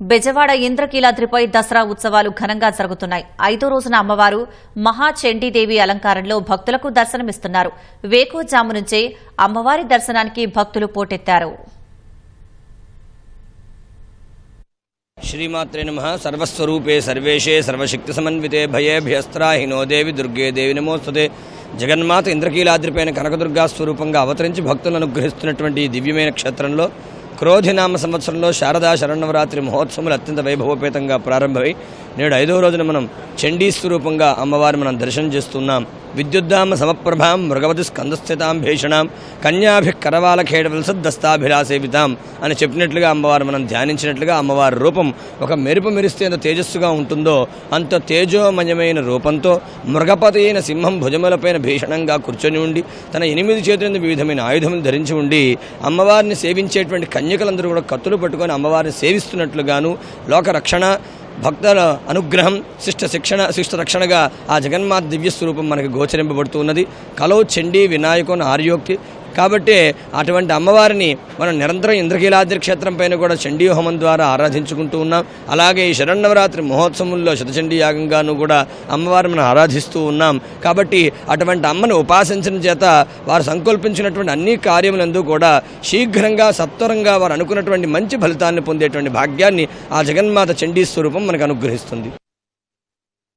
బెజవాడ ఇంద్రకీలాద్రిపై దసరా ఉత్సవాలు ఘనంగా జరుగుతున్నాయి. ఐదో రోజున అమ్మవారు మహాచండీదేవి అలంకారంలో భక్తులకు దర్శనమిస్తున్నారు. వేకోజాము నుంచే అమ్మవారి దర్శనానికి భక్తులు పోటెత్తారు. శ్రీమాత్రే నమ. సర్వస్వరూపే సర్వేషే సర్వశక్తి సమన్వితే భయేభ్యస్త్రాహినో దేవి దుర్గే దేవి నమోస్తుతే. జగన్మాత ఇంద్రకీలాద్రిపైన కనకదుర్గా స్వరూపంగా అవతరించి భక్తులను అనుగ్రహిస్తున్నటువంటి ఈ దివ్యమైన క్షేత్రంలో క్రోధినామ సంవత్సరంలో శారదా శరణవరాత్రి మహోత్సవాలు అత్యంత వైభవోపేతంగా ప్రారంభమై నేడు ఐదవ రోజున మనం చండీ స్వరూపంగా అమ్మవారిని మనం దర్శనం చేస్తున్నాం. విద్యుద్ధామ సమప్రభాం మృగవతి స్కందస్థితాం భీషణాం కన్యాభి కరవాల ఖేడవలసద్దస్తాభిలాసేవితాం అని చెప్పినట్లుగా అమ్మవారు మనం ధ్యానించినట్లుగా అమ్మవారి రూపం ఒక మెరుపు మెరిస్తే ఎంత తేజస్సుగా ఉంటుందో అంత తేజోమయమైన రూపంతో మృగపతి అయిన సింహం భుజములపైన భీషణంగా కూర్చొని ఉండి తన ఎనిమిది చేతులందు వివిధమైన ఆయుధములు ధరించి ఉండి అమ్మవారిని సేవించేటువంటి కన్యకలందరూ కూడా కత్తులు పట్టుకొని అమ్మవారిని సేవిస్తున్నట్లుగాను లోక రక్షణ భక్తుల అనుగ్రహం శిష్ట శిక్షణ శిష్ట రక్షణగా ఆ జగన్మాత దివ్య స్వరూపం మనకి గోచరింపబడుతున్నది. కలో చండీ వినాయకుని ఆర్యోక్తి కాబట్టి అటువంటి అమ్మవారిని మనం నిరంతరం ఇంద్రకీలాద్రి క్షేత్రం పైన కూడా చండీ హోమం ద్వారా ఆరాధించుకుంటూ ఉన్నాం. అలాగే ఈ శరణవరాత్రి మహోత్సవంలో శతచండీ యాగంగాను కూడా అమ్మవారిని మనం ఆరాధిస్తూ ఉన్నాం. కాబట్టి అటువంటి అమ్మను ఉపాసించడం చేత వారు సంకల్పించినటువంటి అన్ని కార్యములందు కూడా శీఘ్రంగా సత్వరంగా వారు అనుకున్నటువంటి మంచి ఫలితాన్ని పొందేటువంటి భాగ్యాన్ని ఆ జగన్మాత చండీ స్వరూపం మనకు అనుగ్రహిస్తుంది.